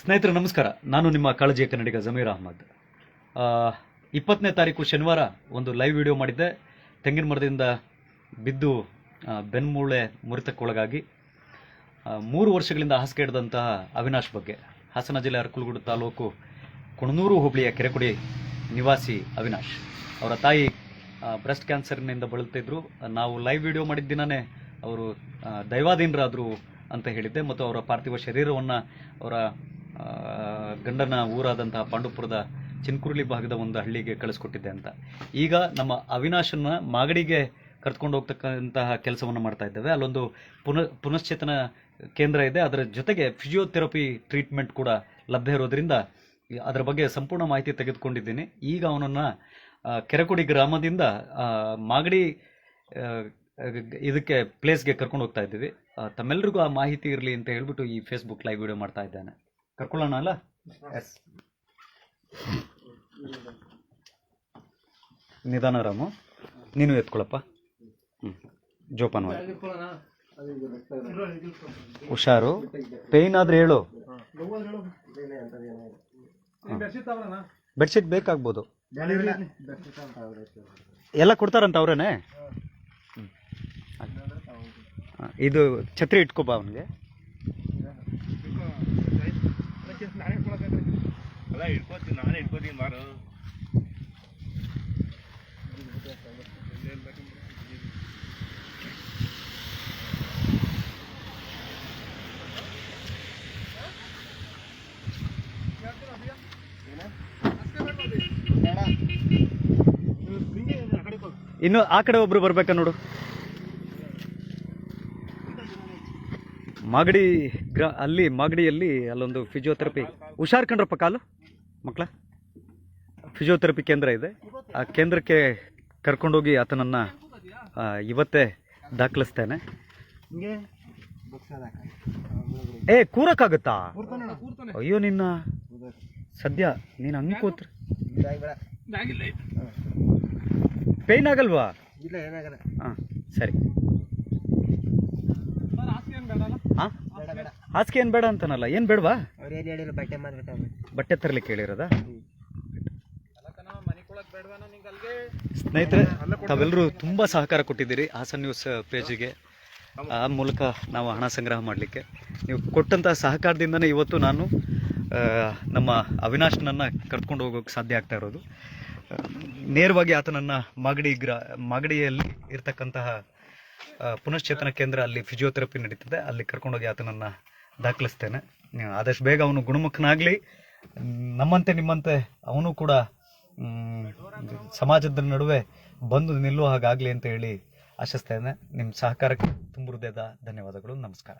ಸ್ನೇಹಿತರೆ, ನಮಸ್ಕಾರ. ನಾನು ನಿಮ್ಮ ಕಾಳಜಿಯ ಕನ್ನಡಿಗ ಜಮೀರ್ ಅಹಮದ್. ಇಪ್ಪತ್ತನೇ ತಾರೀಕು ಶನಿವಾರ ಒಂದು ಲೈವ್ ವಿಡಿಯೋ ಮಾಡಿದ್ದೆ. ತೆಂಗಿನ ಮರದಿಂದ ಬಿದ್ದು ಬೆನ್ಮೂಳೆ ಮುರಿತಕ್ಕೊಳಗಾಗಿ ಮೂರು ವರ್ಷಗಳಿಂದ ಹಾಸಿಗೆ ಹಿಡಿದಂತಹ ಅವಿನಾಶ್ ಬಗ್ಗೆ ಹಾಸನ ಜಿಲ್ಲೆ ಅರಕಲಗೂಡು ತಾಲೂಕು ಕುಣನೂರು ಹುಬ್ಳಿಯ ಕೆರೆಕುಡಿ ನಿವಾಸಿ ಅವಿನಾಶ್. ಅವರ ತಾಯಿ ಬ್ರೆಸ್ಟ್ ಕ್ಯಾನ್ಸರ್ನಿಂದ ಬಳಲ್ತಿದ್ರು ನಾವು ಲೈವ್ ವಿಡಿಯೋ ಮಾಡಿದ ದಿನನೇ ಅವರು ದೈವಾಧೀನರಾದರು ಅಂತ ಹೇಳಿದ್ದೆ. ಮತ್ತು ಅವರ ಪಾರ್ಥಿವ ಶರೀರವನ್ನು ಅವರ ಗಂಡನ ಊರಾದಂತಹ ಪಾಂಡುಪುರದ ಚಿನ್ಕುರುಳಿ ಭಾಗದ ಒಂದು ಹಳ್ಳಿಗೆ ಕಳಿಸ್ಕೊಟ್ಟಿದ್ದೆ ಅಂತ. ಈಗ ನಮ್ಮ ಅವಿನಾಶನ ಮಾಗಡಿಗೆ ಕರ್ತ್ಕೊಂಡು ಹೋಗ್ತಕ್ಕಂತಹ ಕೆಲಸವನ್ನು ಮಾಡ್ತಾ ಇದ್ದೇವೆ. ಅಲ್ಲೊಂದು ಪುನಃ, ಪುನಶ್ಚೇತನ ಕೇಂದ್ರ ಇದೆ. ಅದರ ಜೊತೆಗೆ ಫಿಸಿಯೋಥೆರಪಿ ಟ್ರೀಟ್ಮೆಂಟ್ ಕೂಡ ಲಭ್ಯ ಇರೋದ್ರಿಂದ ಅದರ ಬಗ್ಗೆ ಸಂಪೂರ್ಣ ಮಾಹಿತಿ ತೆಗೆದುಕೊಂಡಿದ್ದೀನಿ. ಈಗ ಅವನನ್ನು ಕೆರೆಕುಡಿ ಗ್ರಾಮದಿಂದ ಮಾಗಡಿ ಇದಕ್ಕೆ ಪ್ಲೇಸ್ಗೆ ಕರ್ಕೊಂಡು ಹೋಗ್ತಾ ಇದ್ದೀವಿ. ತಮ್ಮೆಲ್ಲರಿಗೂ ಆ ಮಾಹಿತಿ ಇರಲಿ ಅಂತ ಹೇಳ್ಬಿಟ್ಟು ಈ ಫೇಸ್ಬುಕ್ ಲೈವ್ ವಿಡಿಯೋ ಮಾಡ್ತಾ ಇದ್ದಾನೆ. ಕರ್ಕೊಳ್ಳೋಣ ಅಲ್ಲ? ಎಸ್ ನಿಧಾನ ರಾಮು ನೀನು ಎತ್ಕೊಳಪ್ಪ. ಹ್ಞೂ ಜೋಪಾನ ಮಾಡಿ. ಹುಷಾರು. ಪೇಯ್ನ್ ಆದ್ರೆ ಹೇಳು. ಬೆಡ್ಶೀಟ್ ಬೇಕಾಗ್ಬೋದು. ಎಲ್ಲ ಕೊಡ್ತಾರಂತ ಅವ್ರೇನೆ? ಇದು ಛತ್ರಿ ಇಟ್ಕೋಬಾ ಅವನಿಗೆ. ಅಲ್ಲ ಇಟ್ಕೋತೀನಿ ನಾನೇ ಇಟ್ಕೋತೀನಿ ಮಾರು ಇನ್ನು ಆ ಕಡೆ ಒಬ್ರು ಬರ್ಬೇಕಾ ನೋಡು? ಮಾಗಡಿ ಗ್ರ ಅಲ್ಲಿ ಮಾಗಡಿಯಲ್ಲಿ ಅಲ್ಲೊಂದು ಫಿಜಿಯೋಥೆರಪಿ ಹುಷಾರ್ ಕಂಡ್ರಪ್ಪ ಕಾಲು? ಮಕ್ಕಳ ಫಿಜಿಯೋಥೆರಪಿ ಕೇಂದ್ರ ಇದೆ. ಆ ಕೇಂದ್ರಕ್ಕೆ ಕರ್ಕೊಂಡೋಗಿ ಆತನನ್ನು ಇವತ್ತೇ ದಾಖಲಿಸ್ತೇನೆ. ಏ ಕೂರಕ್ಕಾಗತ್ತಾ? ಅಯ್ಯೋ ನಿನ್ನ ಸದ್ಯ ನೀನು ಹಂಗೆ ಕೂತ್ರ. ಪೇಯ್ನ್ ಆಗಲ್ವಾ? ಹಾಂ ಸರಿ ಹಾಂ ಬೇಡ ಬೇಡ ಹಾಸಿಗೆ ಏನು ಬೇಡ ಅಂತಾನಲ್ಲ ಏನು ಬೇಡವಾ? ಅವ್ರು ಏನು ಹೇಳಿಲ್ಲ ಬಟ್ಟೆ ತಗೊಂಡು ಬಟ್ಟೆ ತರಲಿಕ್ಕೆ ಹೇಳಿರೋದ? ಸ್ನೇಹಿತರೆ ತಾವೆಲ್ಲರೂ ತುಂಬ ಸಹಕಾರ ಕೊಟ್ಟಿದ್ದೀರಿ ಹಾಸನ್ ನ್ಯೂಸ್ ಪೇಜಿಗೆ. ಆ ಮೂಲಕ ನಾವು ಹಣ ಸಂಗ್ರಹ ಮಾಡಲಿಕ್ಕೆ. ನೀವು ಕೊಟ್ಟಂತಹ ಸಹಕಾರದಿಂದನೇ ಇವತ್ತು ನಾನು ನಮ್ಮ ಅವಿನಾಶ್ನನ್ನು ಕರ್ಕೊಂಡು ಹೋಗೋಕ್ಕೆ ಸಾಧ್ಯ ಆಗ್ತಾ ಇರೋದು. ನೇರವಾಗಿ ಆತನನ್ನು ಮಾಗಡಿ ಗ್ರ ಮಾಗಡಿಯಲ್ಲಿ ಇರ್ತಕ್ಕಂತಹ ಪುನಶ್ಚೇತನ ಕೇಂದ್ರ ಅಲ್ಲಿ ಫಿಸಿಯೋಥೆರಪಿ ನಡೀತದೆ. ಅಲ್ಲಿ ಕರ್ಕೊಂಡೋಗಿ ಆತನನ್ನು ದಾಖಲಿಸ್ತೇನೆ. ಆದಷ್ಟು ಬೇಗ ಅವನು ಗುಣಮುಖನಾಗಲಿ. ನಮ್ಮಂತೆ ನಿಮ್ಮಂತೆ ಅವನು ಕೂಡ ಸಮಾಜದ ನಡುವೆ ಬಂದು ನಿಲ್ಲುವ ಹಾಗಾಗಲಿ ಅಂತ ಹೇಳಿ ಆಶಿಸ್ತೇನೆ. ನಿಮ್ಮ ಸಹಕಾರಕ್ಕೆ ತುಂಬ ಹೃದಯದ ಧನ್ಯವಾದಗಳು. ನಮಸ್ಕಾರ.